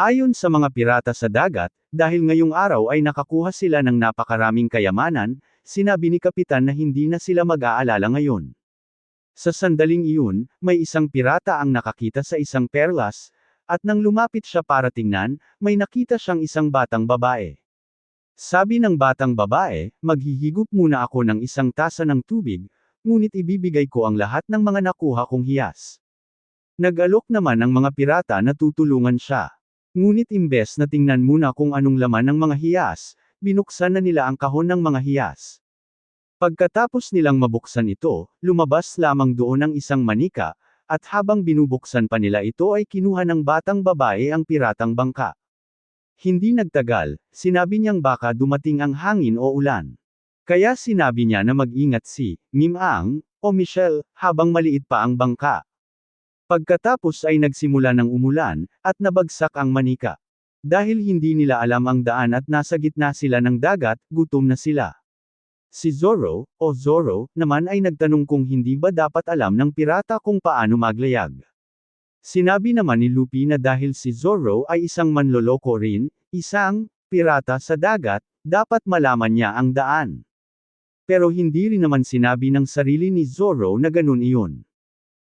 Ayon sa mga pirata sa dagat, dahil ngayong araw ay nakakuha sila ng napakaraming kayamanan, sinabi ni Kapitan na hindi na sila mag-aalala ngayon. Sa sandaling iyon, may isang pirata ang nakakita sa isang perlas, at nang lumapit siya para tingnan, may nakita siyang isang batang babae. Sabi ng batang babae, maghihigop muna ako ng isang tasa ng tubig, ngunit ibibigay ko ang lahat ng mga nakuha kong hiyas. Nag-alok naman ang mga pirata na tutulungan siya. Ngunit imbes na tingnan muna kung anong laman ng mga hiyas, binuksan na nila ang kahon ng mga hiyas. Pagkatapos nilang mabuksan ito, lumabas lamang doon ang isang manika, at habang binubuksan pa nila ito ay kinuha ng batang babae ang piratang bangka. Hindi nagtagal, sinabi niyang baka dumating ang hangin o ulan. Kaya sinabi niya na mag-ingat si Mimang o Michelle habang maliit pa ang bangka. Pagkatapos ay nagsimula ng umulan, at nabagsak ang manika. Dahil hindi nila alam ang daan at nasa gitna sila ng dagat, gutom na sila. Si Zoro, o Zoro, naman ay nagtanong kung hindi ba dapat alam ng pirata kung paano maglayag. Sinabi naman ni Luffy na dahil si Zoro ay isang manloloko rin, isang pirata sa dagat, dapat malaman niya ang daan. Pero hindi rin naman sinabi ng sarili ni Zoro na ganun iyon.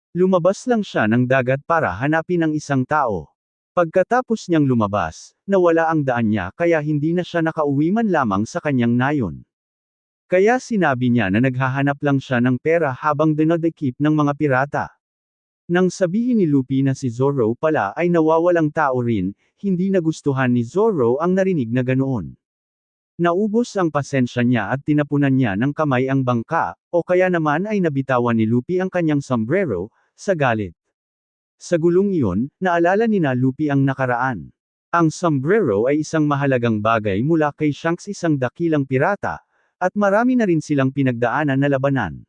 Lumabas lang siya ng dagat para hanapin ang isang tao. Pagkatapos niyang lumabas, nawala ang daan niya kaya hindi na siya nakauwi man lamang sa kanyang nayon. Kaya sinabi niya na naghahanap lang siya ng pera habang dinadekip ng mga pirata. Nang sabihin ni Luffy na si Zoro pala ay nawawalang tao rin, hindi nagustuhan ni Zoro ang narinig na ganoon. Naubos ang pasensya niya at tinapunan niya ng kamay ang bangka, o kaya naman ay nabitawan ni Luffy ang kanyang sombrero, sa galit. Sa gulong iyon, naalala ni na Luffy ang nakaraan. Ang sombrero ay isang mahalagang bagay mula kay Shanks isang dakilang pirata, at marami na rin silang pinagdaanan na labanan.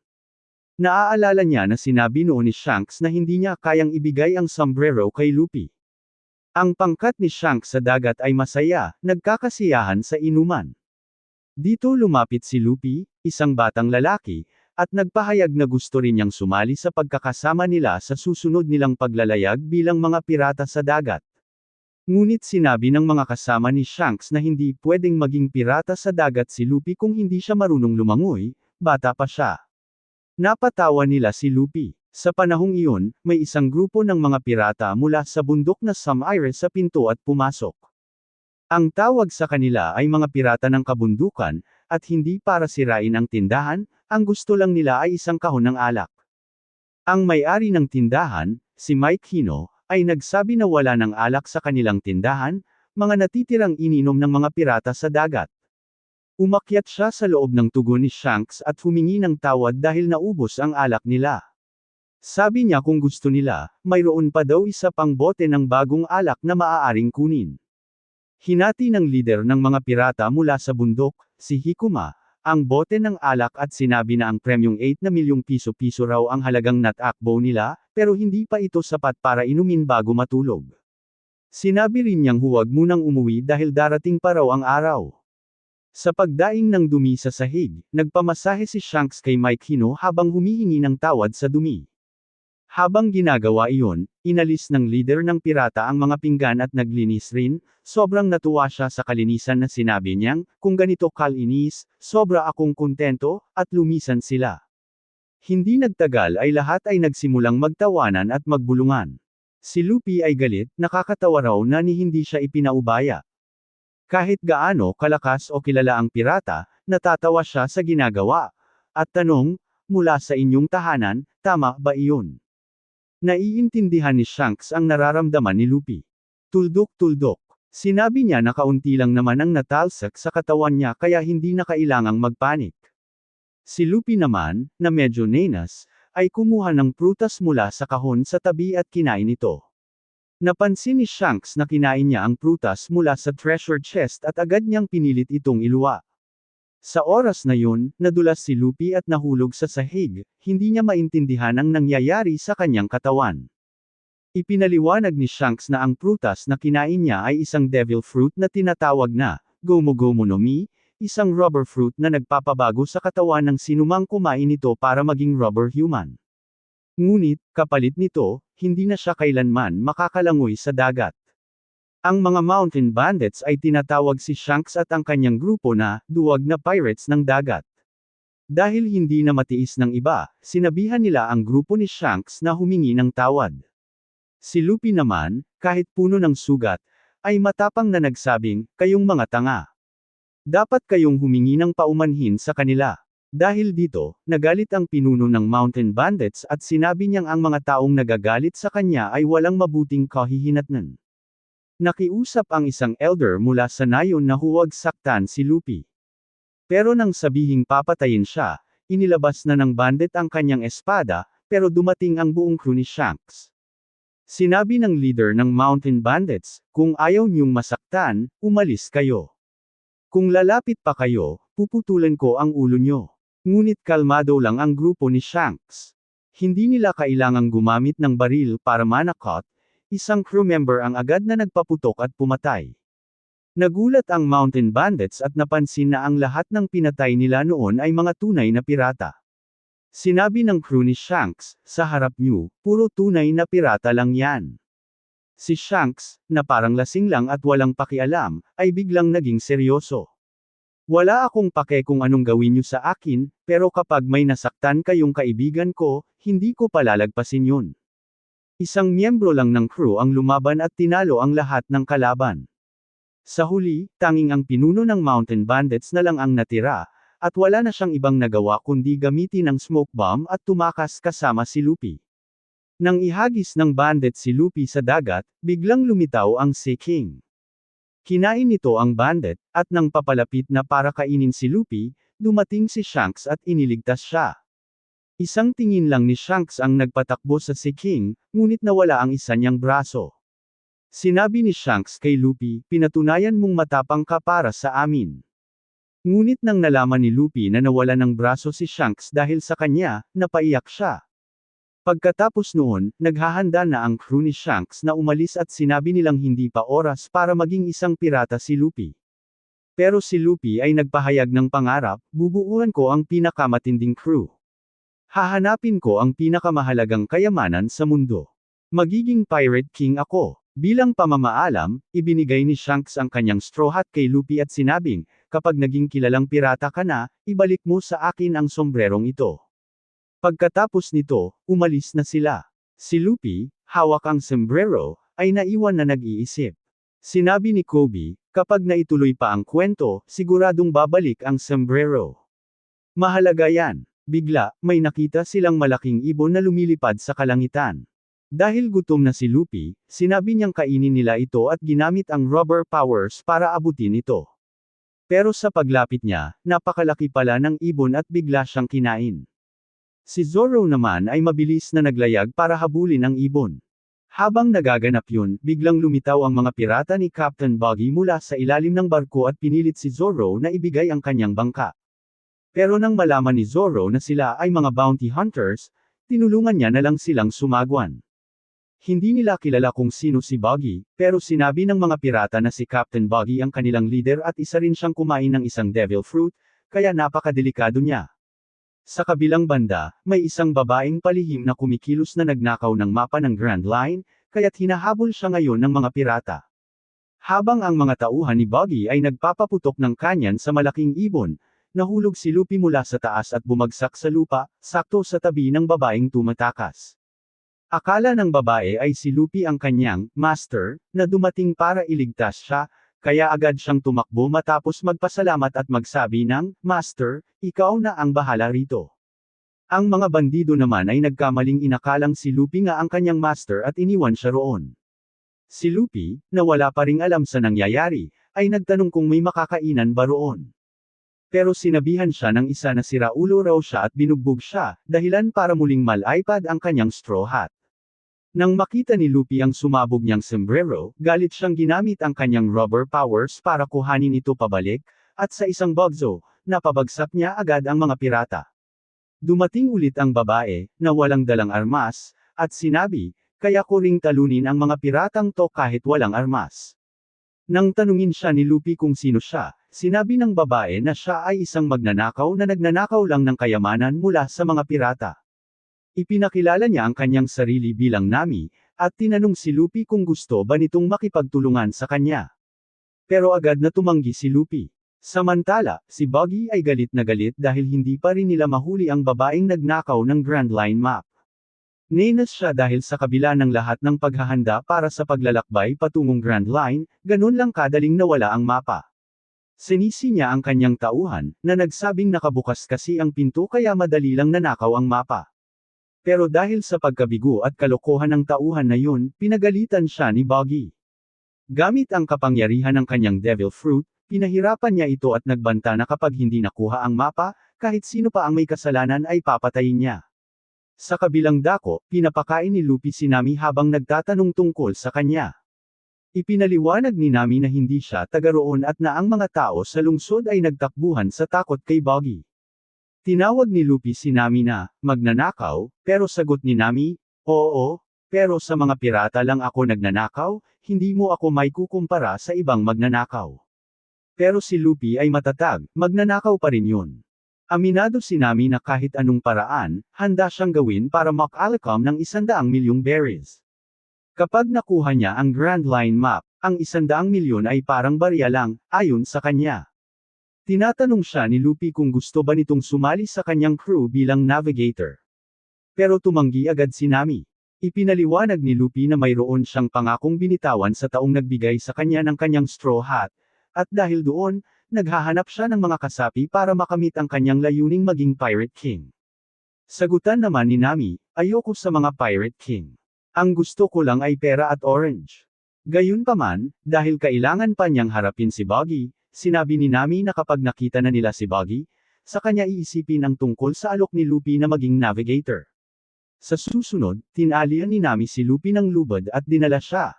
Naaalala niya na sinabi noon ni Shanks na hindi niya kayang ibigay ang sombrero kay Luffy. Ang pangkat ni Shanks sa dagat ay masaya, nagkakasiyahan sa inuman. Dito lumapit si Luffy, isang batang lalaki, at nagpahayag na gusto rin niyang sumali sa pagkakasama nila sa susunod nilang paglalayag bilang mga pirata sa dagat. Ngunit sinabi ng mga kasama ni Shanks na hindi pwedeng maging pirata sa dagat si Luffy kung hindi siya marunong lumangoy, bata pa siya. Napatawa nila si Luffy. Sa panahong iyon, may isang grupo ng mga pirata mula sa bundok na Samire sa pinto at pumasok. Ang tawag sa kanila ay mga pirata ng kabundukan, at hindi para sirain ang tindahan, ang gusto lang nila ay isang kahon ng alak. Ang may-ari ng tindahan, si Mike Hino, ay nagsabi na wala ng alak sa kanilang tindahan, mga natitirang ininom ng mga pirata sa dagat. Umakyat siya sa loob ng tugon ni Shanks at humingi ng tawad dahil naubos ang alak nila. Sabi niya kung gusto nila, mayroon pa daw isa pang bote ng bagong alak na maaaring kunin. Hinati ng lider ng mga pirata mula sa bundok, si Hikuma, ang bote ng alak at sinabi na ang premyong 8 na milyong piso-piso raw ang halagang natakbo nila, pero hindi pa ito sapat para inumin bago matulog. Sinabi rin niyang huwag munang umuwi dahil darating pa raw ang araw. Sa pagdaing ng dumi sa sahig, nagpamasahe si Shanks kay Mike Hino habang humihingi ng tawad sa dumi. Habang ginagawa iyon, inalis ng leader ng pirata ang mga pinggan at naglinis rin, sobrang natuwa siya sa kalinisan na sinabi niyang, kung ganito kalinis, sobra akong kontento, at lumisan sila. Hindi nagtagal ay lahat ay nagsimulang magtawanan at magbulungan. Si Luffy ay galit, nakakatawa raw na ni hindi siya ipinaubaya. Kahit gaano kalakas o kilala ang pirata, natatawa siya sa ginagawa. At tanong, mula sa inyong tahanan, tama ba iyon? Naiintindihan ni Shanks ang nararamdaman ni Luffy. Tuldok-tuldok. Sinabi niya na kaunti lang naman ang natalsak sa katawan niya kaya hindi na kailangang magpanik. Si Luffy naman, na medyo nenas, ay kumuha ng prutas mula sa kahon sa tabi at kinain ito. Napansin ni Shanks na kinain niya ang prutas mula sa treasure chest at agad niyang pinilit itong iluwa. Sa oras na yun, nadulas si Luffy at nahulog sa sahig, hindi niya maintindihan ang nangyayari sa kanyang katawan. Ipinaliwanag ni Shanks na ang prutas na kinain niya ay isang devil fruit na tinatawag na, Gomu Gomu no Mi, isang rubber fruit na nagpapabago sa katawan ng sinumang kumain nito para maging rubber human. Ngunit, kapalit nito, hindi na siya kailanman makakalangoy sa dagat. Ang mga mountain bandits ay tinatawag si Shanks at ang kanyang grupo na, duwag na pirates ng dagat. Dahil hindi na matiis ng iba, sinabihan nila ang grupo ni Shanks na humingi ng tawad. Si Luffy naman, kahit puno ng sugat, ay matapang na nagsabing, kayong mga tanga. Dapat kayong humingi ng paumanhin sa kanila. Dahil dito, nagalit ang pinuno ng Mountain Bandits at sinabi niyang ang mga taong nagagalit sa kanya ay walang mabuting kahihinatnan. Nakiusap ang isang elder mula sa nayon na huwag saktan si Luffy. Pero nang sabihing papatayin siya, inilabas na ng bandit ang kanyang espada, pero dumating ang buong crew ni Shanks. Sinabi ng leader ng Mountain Bandits, kung ayaw niyong masaktan, umalis kayo. Kung lalapit pa kayo, puputulan ko ang ulo niyo. Ngunit kalmado lang ang grupo ni Shanks. Hindi nila kailangang gumamit ng baril para manakot, isang crew member ang agad na nagpaputok at pumatay. Nagulat ang Mountain Bandits at napansin na ang lahat ng pinatay nila noon ay mga tunay na pirata. Sinabi ng crew ni Shanks, sa harap niyo, puro tunay na pirata lang yan. Si Shanks, na parang lasing lang at walang pakialam, ay biglang naging seryoso. Wala akong pake kung anong gawin niyo sa akin, pero kapag may nasaktan kayong kaibigan ko, hindi ko palalagpasin yun. Isang miyembro lang ng crew ang lumaban at tinalo ang lahat ng kalaban. Sa huli, tanging ang pinuno ng Mountain Bandits na lang ang natira, at wala na siyang ibang nagawa kundi gamitin ang smoke bomb at tumakas kasama si Luffy. Nang ihagis ng bandit si Luffy sa dagat, biglang lumitaw ang Sea King. Kinain nito ang bandit, at nang papalapit na para kainin si Luffy, dumating si Shanks at iniligtas siya. Isang tingin lang ni Shanks ang nagpatakbo sa Sea King, ngunit nawala ang isa niyang braso. Sinabi ni Shanks kay Luffy, pinatunayan mong matapang ka para sa amin. Ngunit nang nalaman ni Luffy na nawala ng braso si Shanks dahil sa kanya, napaiyak siya. Pagkatapos noon, naghahanda na ang crew ni Shanks na umalis at sinabi nilang hindi pa oras para maging isang pirata si Luffy. Pero si Luffy ay nagpahayag ng pangarap, bubuuan ko ang pinakamatinding crew. Hahanapin ko ang pinakamahalagang kayamanan sa mundo. Magiging Pirate King ako. Bilang pamamaalam, ibinigay ni Shanks ang kanyang straw hat kay Luffy at sinabing, kapag naging kilalang pirata ka na, ibalik mo sa akin ang sombrerong ito. Pagkatapos nito, umalis na sila. Si Luffy, hawak ang sombrero, ay naiwan na nag-iisip. Sinabi ni Kobe, kapag naituloy pa ang kwento, siguradong babalik ang sombrero. Mahalaga yan. Bigla, may nakita silang malaking ibon na lumilipad sa kalangitan. Dahil gutom na si Luffy, sinabi niyang kainin nila ito at ginamit ang rubber powers para abutin ito. Pero sa paglapit niya, napakalaki pala ng ibon at bigla siyang kinain. Si Zoro naman ay mabilis na naglayag para habulin ang ibon. Habang nagaganap yun, biglang lumitaw ang mga pirata ni Captain Buggy mula sa ilalim ng barko at pinilit si Zoro na ibigay ang kanyang bangka. Pero nang malaman ni Zoro na sila ay mga bounty hunters, tinulungan niya na lang silang sumagwan. Hindi nila kilala kung sino si Buggy, pero sinabi ng mga pirata na si Captain Buggy ang kanilang leader at isa rin siyang kumain ng isang devil fruit, kaya napakadelikado niya. Sa kabilang banda, may isang babaeng palihim na kumikilos na nagnakaw ng mapa ng Grand Line, kaya't hinahabol siya ngayon ng mga pirata. Habang ang mga tauhan ni Buggy ay nagpapaputok ng kanyan sa malaking ibon, nahulog si Luffy mula sa taas at bumagsak sa lupa, sakto sa tabi ng babaeng tumatakas. Akala ng babae ay si Luffy ang kanyang master, na dumating para iligtas siya, kaya agad siyang tumakbo matapos magpasalamat at magsabi ng, Master, ikaw na ang bahala rito. Ang mga bandido naman ay nagkamaling inakalang si Luffy nga ang kanyang master at iniwan siya roon. Si Luffy, na wala pa ring alam sa nangyayari, ay nagtanong kung may makakainan ba roon. Pero sinabihan siya ng isa na sira ulo raw siya at binugbog siya, dahilan para muling malaipad ang kanyang straw hat. Nang makita ni Luffy ang sumabog niyang sombrero, galit siyang ginamit ang kanyang rubber powers para kuhanin ito pabalik, at sa isang bugzo, napabagsak niya agad ang mga pirata. Dumating ulit ang babae, na walang dalang armas, at sinabi, kaya ko ring talunin ang mga piratang to kahit walang armas. Nang tanungin siya ni Luffy kung sino siya, sinabi ng babae na siya ay isang magnanakaw na nagnanakaw lang ng kayamanan mula sa mga pirata. Ipinakilala niya ang kanyang sarili bilang Nami, At tinanong si Luffy kung gusto ba nitong makipagtulungan sa kanya. Pero agad na tumanggi si Luffy. Samantala, si Buggy ay galit na galit dahil hindi pa rin nila mahuli ang babaeng nagnakaw ng Grand Line Map. Nenas siya dahil sa kabila ng lahat ng paghahanda para sa paglalakbay patungong Grand Line, ganun lang kadaling nawala ang mapa. Sinisi niya ang kanyang tauhan, na nagsabing nakabukas kasi ang pinto kaya madali lang nanakaw ang mapa. Pero dahil sa pagkabigo at kalokohan ng tauhan na yun, pinagalitan siya ni Buggy. Gamit ang kapangyarihan ng kanyang Devil Fruit, pinahirapan niya ito at nagbanta na kapag hindi nakuha ang mapa, kahit sino pa ang may kasalanan ay papatayin niya. Sa kabilang dako, pinapakain ni Luffy si Nami habang nagtatanong tungkol sa kanya. Ipinaliwanag ni Nami na hindi siya taga roon at na ang mga tao sa lungsod ay nagtakbuhan sa takot kay Buggy. Tinawag ni Luffy si Nami na, magnanakaw, pero sagot ni Nami, oo, pero sa mga pirata lang ako nagnanakaw, hindi mo ako may kukumpara sa ibang magnanakaw. Pero si Luffy ay matatag, magnanakaw pa rin yun. Aminado si Nami na kahit anong paraan, handa siyang gawin para makalakam ng isandaang milyong berries. Kapag nakuha niya ang Grand Line Map, ang isandaang milyon ay parang barya lang, ayon sa kanya. Tinatanong siya ni Luffy kung gusto ba nitong sumali sa kanyang crew bilang navigator. Pero tumanggi agad si Nami. Ipinaliwanag ni Luffy na mayroon siyang pangakong binitawan sa taong nagbigay sa kanya ng kanyang straw hat, at dahil doon, naghahanap siya ng mga kasapi para makamit ang kanyang layuning maging Pirate King. Sagutan naman ni Nami, ayoko sa mga Pirate King. Ang gusto ko lang ay pera at orange. Gayunpaman, dahil kailangan pa niyang harapin si Buggy, sinabi ni Nami na kapag nakita na nila si Buggy, sa kanya iisipin ang tungkol sa alok ni Luffy na maging navigator. Sa susunod, tinalian ni Nami si Luffy ng lubad at dinala siya.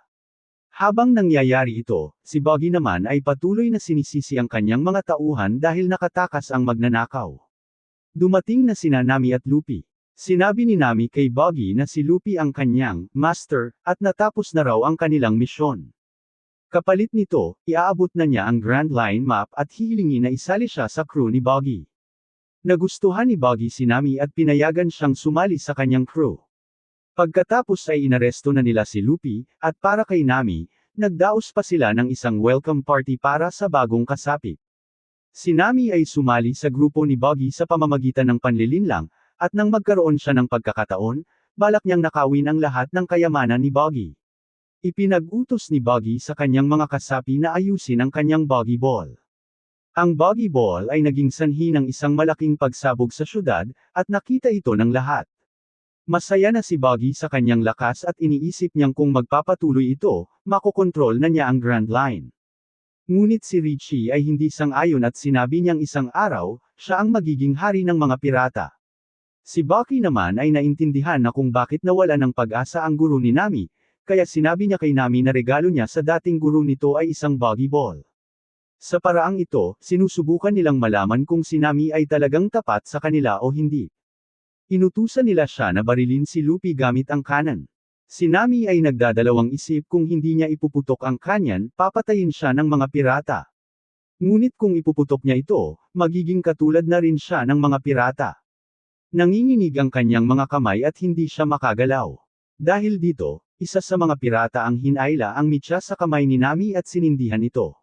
Habang nangyayari ito, si Buggy naman ay patuloy na sinisisi ang kanyang mga tauhan dahil nakatakas ang magnanakaw. Dumating na sina Nami at Luffy. Sinabi ni Nami kay Buggy na si Luffy ang kanyang master, at natapos na raw ang kanilang misyon. Kapalit nito, iaabot na niya ang Grand Line Map at hihilingi na isali siya sa crew ni Buggy. Nagustuhan ni Buggy si Nami at pinayagan siyang sumali sa kanyang crew. Pagkatapos ay inaresto na nila si Luffy, at para kay Nami, nagdaos pa sila ng isang welcome party para sa bagong kasapi. Si Nami ay sumali sa grupo ni Buggy sa pamamagitan ng panlilinlang, at nang magkaroon siya ng pagkakataon, balak niyang nakawin ang lahat ng kayamanan ni Buggy. Ipinag-utos ni Buggy sa kanyang mga kasapi na ayusin ang kanyang Buggy Ball. Ang Buggy Ball ay naging sanhi ng isang malaking pagsabog sa syudad, at nakita ito ng lahat. Masaya na si Buggy sa kanyang lakas at iniisip niyang kung magpapatuloy ito, makokontrol na niya ang Grand Line. Ngunit si Richie ay hindi sang-ayon at sinabi niyang isang araw, siya ang magiging hari ng mga pirata. Si Bucky naman ay naintindihan na kung bakit nawala ng pag-asa ang guru ni Nami, kaya sinabi niya kay Nami na regalo niya sa dating guru nito ay isang buggy ball. Sa paraang ito, sinusubukan nilang malaman kung si Nami ay talagang tapat sa kanila o hindi. Inutusan nila siya na barilin si Luffy gamit ang kanan. Si Nami ay nagdadalawang isip kung hindi niya ipuputok ang kanyan, papatayin siya ng mga pirata. Ngunit kung ipuputok niya ito, magiging katulad na rin siya ng mga pirata. Nanginginig ang kanyang mga kamay at hindi siya makagalaw. Dahil dito, isa sa mga pirata ang hinayla ang mitya sa kamay ni Nami at sinindihan ito.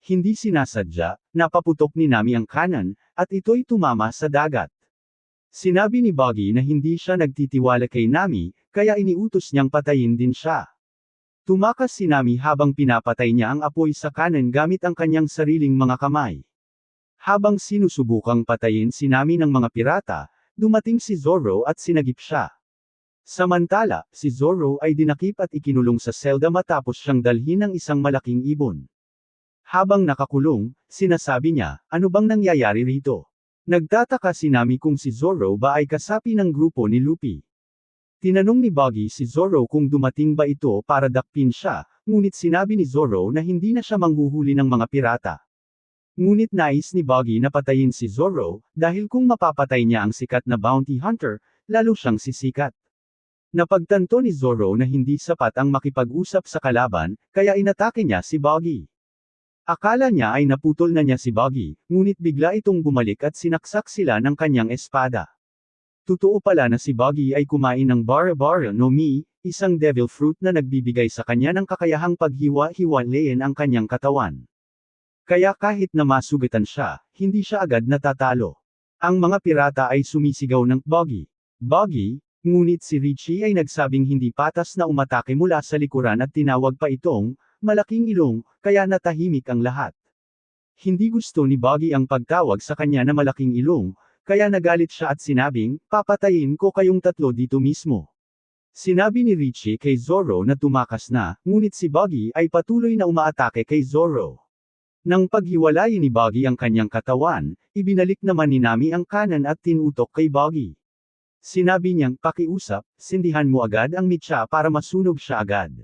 Hindi sinasadya, napaputok ni Nami ang kanan, at ito'y tumama sa dagat. Sinabi ni Buggy na hindi siya nagtitiwala kay Nami, kaya iniutos niyang patayin din siya. Tumakas si Nami habang pinapatay niya ang apoy sa kanan gamit ang kanyang sariling mga kamay. Habang sinusubukang patayin si Nami ng mga pirata, dumating si Zoro at sinagip siya. Samantala, si Zoro ay dinakip at ikinulong sa selda matapos siyang dalhin ng isang malaking ibon. Habang nakakulong, sinasabi niya, ano bang nangyayari rito? Nagtataka si Nami kung si Zoro ba ay kasapi ng grupo ni Luffy. Tinanong ni Buggy si Zoro kung dumating ba ito para dakpin siya, ngunit sinabi ni Zoro na hindi na siya manghuhuli ng mga pirata. Ngunit nais ni Buggy na patayin si Zoro, dahil kung mapapatay niya ang sikat na bounty hunter, lalo siyang sisikat. Napagtanto ni Zoro na hindi sapat ang makipag-usap sa kalaban, kaya inatake niya si Buggy. Akala niya ay naputol na niya si Buggy, ngunit bigla itong bumalik at sinaksak sila ng kanyang espada. Totoo pala na si Buggy ay kumain ng bara-bara no mi, isang devil fruit na nagbibigay sa kanya ng kakayahang paghiwa-hiwalayin ang kanyang katawan. Kaya kahit na masugatan siya, hindi siya agad natatalo. Ang mga pirata ay sumisigaw ng Boggy. Boggy, ngunit si Richie ay nagsabing hindi patas na umatake mula sa likuran at tinawag pa itong, malaking ilong, kaya natahimik ang lahat. Hindi gusto ni Boggy ang pagtawag sa kanya na malaking ilong, kaya nagalit siya at sinabing, papatayin ko kayong tatlo dito mismo. Sinabi ni Richie kay Zorro na tumakas na, ngunit si Buggy ay patuloy na umaatake kay Zorro. Nang paghiwalayin ni Buggy ang kanyang katawan, ibinalik naman ni Nami ang kanan at tinutok kay Buggy. Sinabi niyang, pakiusap, sindihan mo agad ang mitsa para masunog siya agad.